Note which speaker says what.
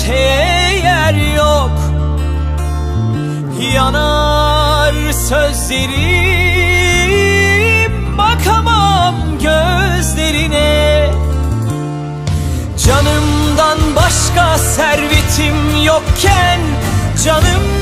Speaker 1: öteye yer yok. Yanar sözlerim Bakamam gözlerine. Canımdan başka servetim yokken Canım